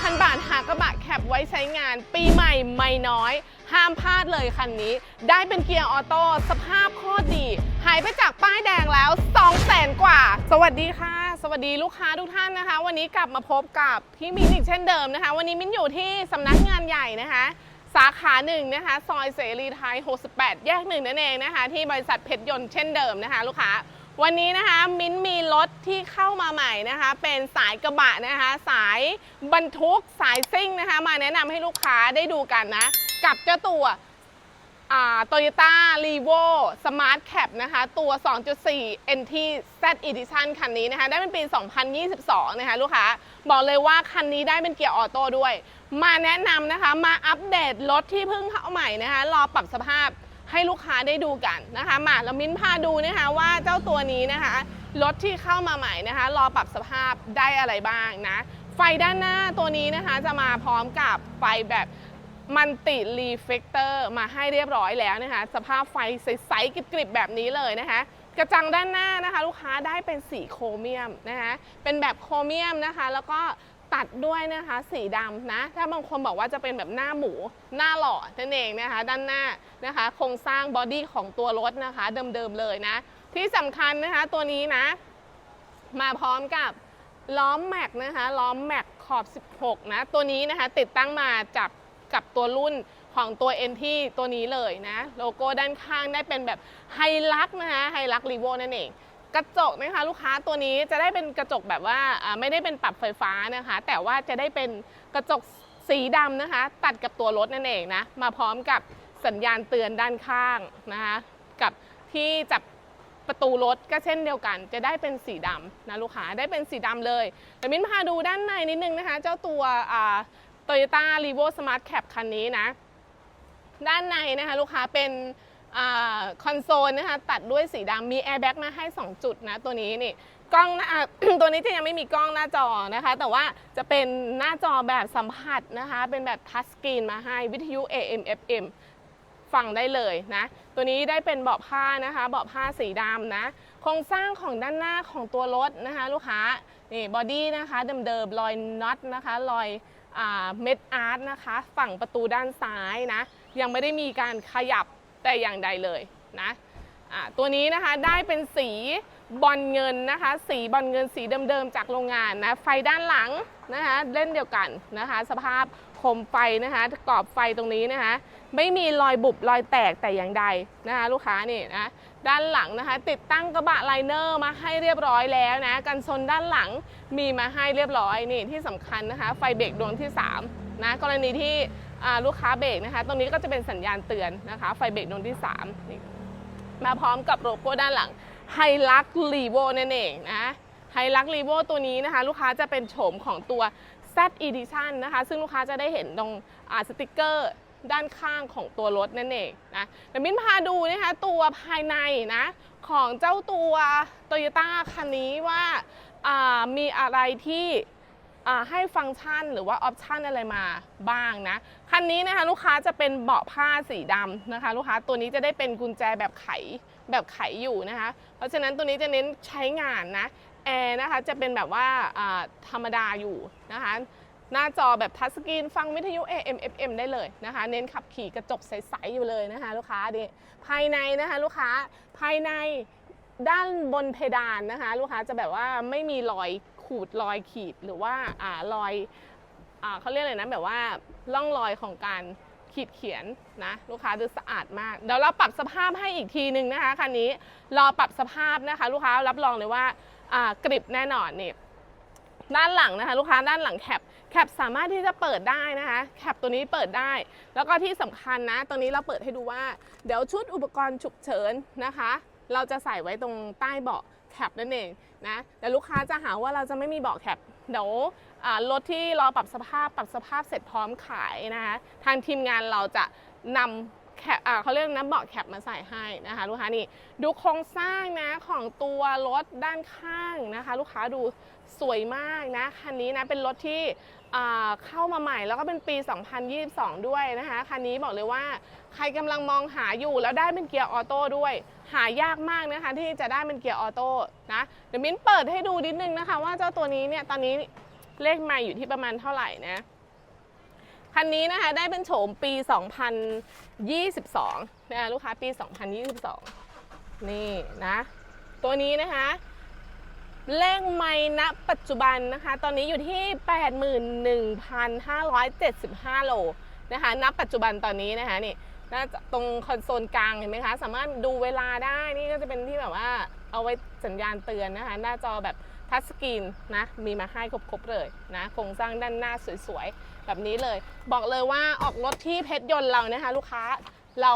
2,000 บาท หากระบะแคปไว้ใช้งาน ปีใหม่ไม่น้อย ห้ามพลาดเลยคันนี้ ได้เป็นเกียร์ออโต้สภาพโคตรดี หายไปจากป้ายแดงแล้ว 2 0 0แสนกว่า สวัสดีค่ะ สวัสดีลูกค้าทุกท่านนะคะ วันนี้กลับมาพบกับพี่มิ้นอีกเช่นเดิมนะคะ วันนี้มิ้นอยู่ที่สำนักงานใหญ่นะคะสาขาหนึ่งนะคะ ซอยเสรีไทย 68 แยกหนึ่งนั่นเองนะคะ ที่บริษัทเพชรยนต์เช่นเดิมนะคะ ลูกค้า วันนี้นะคะมิ้นมีรถที่เข้ามาใหม่นะคะ เป็นสายกระบะนะคะ สายบรรทุกสายซิ่งนะคะ มาแนะนำให้ลูกค้าได้ดูกันนะ กับเจ้าตัวโตโยต้ารีโวสมาร์ทแคปนะคะ ตัว 2.4 NT Z Edition คันนี้นะคะ ได้เป็นปี 2022 นะคะ ลูกค้า บอกเลยว่าคันนี้ได้เป็นเกียร์ออโต้ด้วย มาแนะนำนะคะ มาอัปเดตรถที่เพิ่งเข้าใหม่นะคะ รอปรับสภาพ ให้ลูกค้าได้ดูกันนะคะมาแล้วมิ้นพาดูนะคะว่าเจ้าตัวนี้นะคะรถที่เข้ามาใหม่นะคะ รอปรับสภาพได้อะไรบ้างนะ ไฟด้านหน้าตัวนี้นะคะจะมาพร้อมกับไฟแบบมันติรีเฟกเตอร์มาให้เรียบร้อยแล้วนะคะ สภาพไฟใสๆกริบๆแบบนี้เลยนะคะกระจังด้านหน้านะคะ ลูกค้าได้เป็นสีโครเมียมนะคะเป็นแบบโครเมียมนะคะ แล้วก็ ตัดด้วยนะคะสีดำนะ ถ้าบางคนบอกว่าจะเป็นแบบหน้าหมู หน้าหล่อนั่นเองนะคะ ด้านหน้านะคะโครงสร้างบอดี้ของตัวรถนะคะ เดิมๆเลยนะ ที่สำคัญนะคะตัวนี้นะ มาพร้อมกับล้อมแม็กนะคะล้อมแม็กขอบ 16 นะ ตัวนี้นะคะติดตั้งมาจากกับตัวรุ่นของตัว NT ตัวนี้เลยนะ โลโก้ด้านข้างได้เป็นแบบไฮลักนะคะไฮลักรีโวนั่นเอง กระจกนะคะลูกค้าตัวนี้จะได้เป็นกระจกแบบว่าไม่ได้เป็นปรับไฟฟ้านะคะ แต่ว่าจะได้เป็นกระจกสีดำนะคะ ตัดกับตัวรถนั่นเองนะมาพร้อมกับสัญญาณเตือนด้านข้างนะคะกับที่จับประตูรถก็เช่นเดียวกัน จะได้เป็นสีดำนะลูกค้าได้เป็นสีดำเลยแต่มิ้นพาดูด้านในนิดนึงนะคะ เจ้าตัวโตโยต้ารีโวสมาร์ทแคปคันนี้นะ ด้านในนะคะลูกค้าเป็น คอนโซลนะคะตัดด้วยสีดำมีแอร์แบ็กมาให้ 2 จุดนะตัวนี้นี่กล้องหน้าตัวนี้จะยังไม่มีกล้องหน้าจอนะคะ แต่ว่าจะเป็นหน้าจอแบบสัมผัสนะคะ เป็นแบบทัชสกรีนมาให้วิทยุ AM FM ฟังได้เลยนะ ตัวนี้ได้เป็นเบาะผ้านะคะเบาะผ้าสีดำนะโครงสร้างของด้านหน้าของตัวรถนะคะ ลูกค้านี่บอดี้นะคะเดิมๆรอยน็อตนะคะรอยเม็ดอาร์ตนะคะ ฝั่งประตูด้านซ้ายนะ ยังไม่ได้มีการขยับ แต่อย่างใดเลยนะตัวนี้นะคะได้เป็นสีบอลเงินนะคะ สีบอลเงินสีเดิมๆจากโรงงานนะไฟด้านหลังนะคะเล่นเดียวกันนะคะ สภาพ คมไฟนะคะกรอบไฟตรงนี้นะคะ ไม่มีรอยบุบรอยแตกแต่อย่างใดนะคะ ลูกค้านี่นะด้านหลังนะคะ ติดตั้งกระบะไลเนอร์มาให้เรียบร้อยแล้วนะกันชนด้านหลังมีมาให้เรียบร้อยนี่ที่สำคัญนะคะ ไฟเบรกดวงที่ 3 นะกรณีที่ลูกค้าเบรกนะคะ ตรงนี้ก็จะเป็นสัญญาณเตือนนะคะ ไฟเบรกดวงที่3นี่มาพร้อมกับโลโก้ด้านหลังไฮลักรีโวนั่นเองนะไฮลักรีโวตัวนี้นะคะ ลูกค้าจะเป็นโฉมของตัว Z Edition นะคะ ซึ่งลูกค้าจะได้เห็นตรงสติกเกอร์ด้านข้างของตัวรถนั่นเองนะแต่มิ้นพาดูนะคะตัวภายในนะของเจ้าตัว Toyota คันนี้ว่าามีอะไรที่ให้ฟังก์ชันหรือว่าออปชันอะไรมาบ้างนะ คันนี้นะคะลูกค้าจะเป็นเบาะผ้าสีดำนะคะ ลูกค้าตัวนี้จะได้เป็นกุญแจแบบไขแบบไขอยู่นะคะ เพราะฉะนั้นตัวนี้จะเน้นใช้งานนะ แอร์นะคะจะเป็นแบบว่าธรรมดาอยู่นะคะ หน้าจอแบบทัชสกรีนฟังวิทยุ AM FM ได้เลยนะคะ เน้นขับขี่กระจกใส ๆ อยู่เลยนะคะ ลูกค้าดิภายในนะคะลูกค้าภายในด้านบนเพดานนะคะ ลูกค้าจะแบบว่าไม่มีรอยขูดรอยขีดหรือว่าอ่ารอยอ่าเขาเรียกอะไรนะแบบว่าร่องรอยของการขีดเขียนนะลูกค้าดูสะอาดมากเดี๋ยวเราปรับสภาพให้อีกทีหนึ่งนะคะคันนี้รอปรับสภาพนะคะ ลูกค้ารับรองเลยว่า กริบแน่นอนนี่ด้านหลังนะคะลูกค้าด้านหลังแคปแคปสามารถที่จะเปิดได้นะคะแคปตัวนี้เปิดได้ แล้วก็ที่สำคัญนะตรงนี้เราเปิดให้ดูว่า เดี๋ยวชุดอุปกรณ์ฉุกเฉินนะคะ เราจะใส่ไว้ตรงใต้เบาะแคปนั่นเองนะแต่ลูกค้าจะหาว่าเราจะไม่มีเบาะแคปเดี๋ยวรถที่รอปรับสภาพปรับสภาพเสร็จพร้อมขายนะคะทางทีมงานเราจะนำ แคปอ่าเขาเรียกน้ำเบาะแคปมาใส่ให้นะคะลูกค้านี่ดูโครงสร้างนะของตัวรถด้านข้างนะคะ ลูกค้าดูสวยมากนะคันนี้นะเป็นรถที่อ่าเข้ามาใหม่แล้วก็เป็นปี 2022 ด้วยนะคะคันนี้บอกเลยว่าใครกำลังมองหาอยู่แล้วได้เป็นเกียร์ออโต้ด้วย หายากมากนะคะที่จะได้เป็นเกียร์ออโต้นะเดี๋ยวมิ้นเปิดให้ดูนิดนึงนะคะ ว่าเจ้าตัวนี้เนี่ยตอนนี้เลขไม่อยู่ที่ประมาณเท่าไหร่นะ คันนี้นะคะได้เป็นโฉมปี 2022นะคะลูกค้าปี 2022 นี่นะ ตัวนี้นะคะเลขไม่ณปัจจุบันนะคะ ตอนนี้อยู่ที่ 81,575 โลนะคะณปัจจุบันตอนนี้นะคะนี่น่าจะตรงคอนโซลกลางเห็นไหมคะ สามารถดูเวลาได้นี่ก็จะเป็นที่แบบว่าเอาไว้สัญญาณเตือนนะคะ หน้าจอแบบ ทัชสกรีนนะมีมาให้ครบๆเลยนะโครงสร้างด้านหน้าสวยๆ แบบนี้เลย บอกเลยว่าออกรถที่เพชรยนต์เรานะคะ ลูกค้าเรา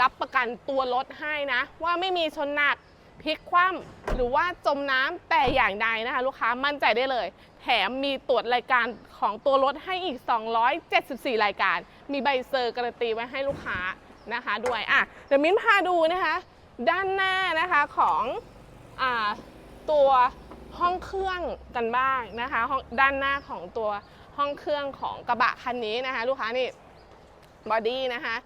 รับประกันตัวรถให้นะ ว่าไม่มีชนหนักพลิกคว่ำหรือว่าจมน้ำแต่อย่างใดนะคะ ลูกค้ามั่นใจได้เลย แถมมีตรวจรายการของตัวรถให้อีก 274 รายการ มีใบเซอร์การันตีไว้ให้ลูกค้านะคะด้วยอะเดี๋ยวมิ้นพาดูนะคะ ด้านหน้านะคะของอ่าตัว ห้องเครื่องกันบ้างนะคะห้องด้านหน้าของตัวห้องเครื่องของกระบะคันนี้นะคะ ลูกค้านี่บอดี้นะคะ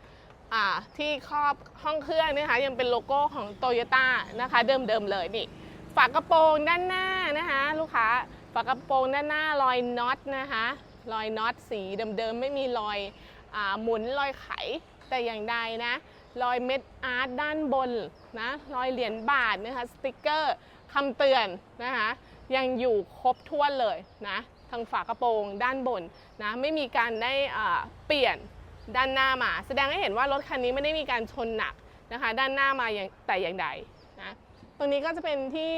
ที่ครอบห้องเครื่องนะคะยังเป็นโลโก้ของโตโยต้านะคะ เดิมๆเลยนี่ฝากระโปรงด้านหน้านะคะ ลูกค้าฝากระโปรงด้านหน้ารอยน็อตนะคะรอยน็อตสีเดิมๆไม่มีรอยอหมุนรอยไขแต่อย่างใดนะรอยเม็ดอาร์ตด้านบนนะรอยเหรียญบาทนะคะสติกเกอร์ คำเตือนนะคะยังอยู่ครบถ้วนเลยนะทางฝากระโปรงด้านบนนะไม่มีการได้เปลี่ยนด้านหน้ามา แสดงให้เห็นว่ารถคันนี้ไม่ได้มีการชนหนักนะคะด้านหน้ามาอย่างแต่อย่างใดนะตรงนี้ก็จะเป็นที่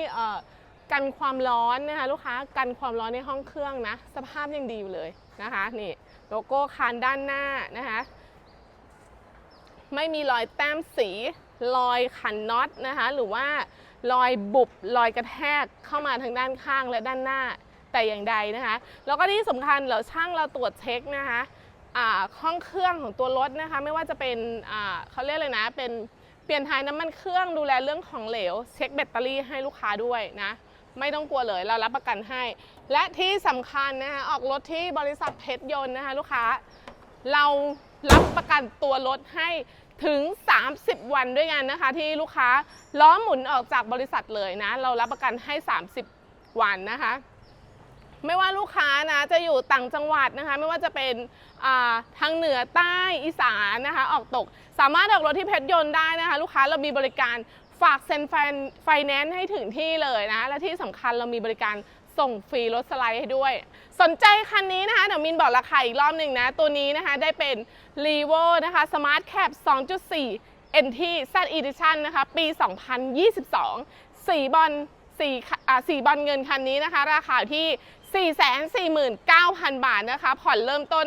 กันความร้อนนะคะลูกค้ากันความร้อนในห้องเครื่องนะสภาพยังดีอยู่เลยนะคะนี่โลโก้คานด้านหน้านะคะไม่มีรอยแต้มสีรอยขันน็อตนะคะหรือว่า รอยบุบรอยกระแทกเข้ามาทางด้านข้างและด้านหน้าแต่อย่างใดนะคะ แล้วก็ที่สำคัญเราช่างเราตรวจเช็คนะคะห้องเครื่องของตัวรถนะคะ ไม่ว่าจะเป็นเขาเรียกเลยนะ เป็นเปลี่ยนถ่ายน้ำมันเครื่องดูแลเรื่องของเหลว เช็คแบตเตอรี่ให้ลูกค้าด้วยนะไม่ต้องกลัวเลยเรารับประกันให้ และที่สำคัญนะคะออกรถที่บริษัทเพชรยนต์นะคะลูกค้า เรารับประกันตัวรถให้ ถึง 30 วันด้วยกันนะคะ ที่ลูกค้าล้อหมุนออกจากบริษัทเลยนะ เรารับประกันให้ 30 วันนะคะ ไม่ว่าลูกค้านะจะอยู่ต่างจังหวัดนะคะ ไม่ว่าจะเป็นาทางเหนือใต้อีสานนะคะ ออกตกสามารถออกรถที่เพชรยนต์ได้นะคะ ลูกค้าเรามีบริการฝากเซ็นไฟแนนซ์ให้ถึงที่เลยนะ และที่สำคัญเรามีบริการ ส่งฟรีรถสไลด์ให้ด้วย สนใจคันนี้นะคะเดี๋ยวมินบอกราคาอีกรอบหนึ่งนะ ตัวนี้นะคะได้เป็น r e v o นะคะ Smart Cap 2.4 NT Z Edition นะคะ ปี 2022 สีบอลสีอ่าสีบอลเงินคันนี้นะคะ ราคาอยู่ที่449,000 บาทนะคะ ผ่อนเริ่มต้น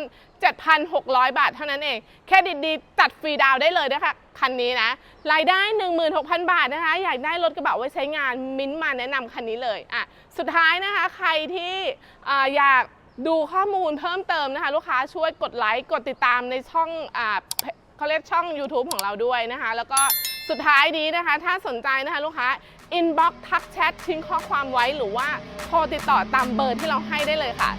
7,600 บาทเท่านั้นเอง แค่ดีๆ จัดฟรีดาวได้เลยนะคะ คันนี้นะ รายได้ 16,000 บาทนะคะ อยากได้รถกระบะไว้ใช้งานมิ้นท์มาแนะนำคันนี้เลยอะสุดท้ายนะคะ ใครที่ออยากดูข้อมูลเพิ่มเติมนะคะ ลูกค้าช่วยกดไลค์กดติดตามในช่องอ่าเขาเรียกช่อง YouTube ของเราด้วยนะคะ แล้วก็สุดท้ายนี้นะคะ ถ้าสนใจนะคะลูกค้า inbox ทักแชททิ้งข้อความไว้หรือว่าโทรติดต่อตามเบอร์ที่เราให้ได้เลยค่ะ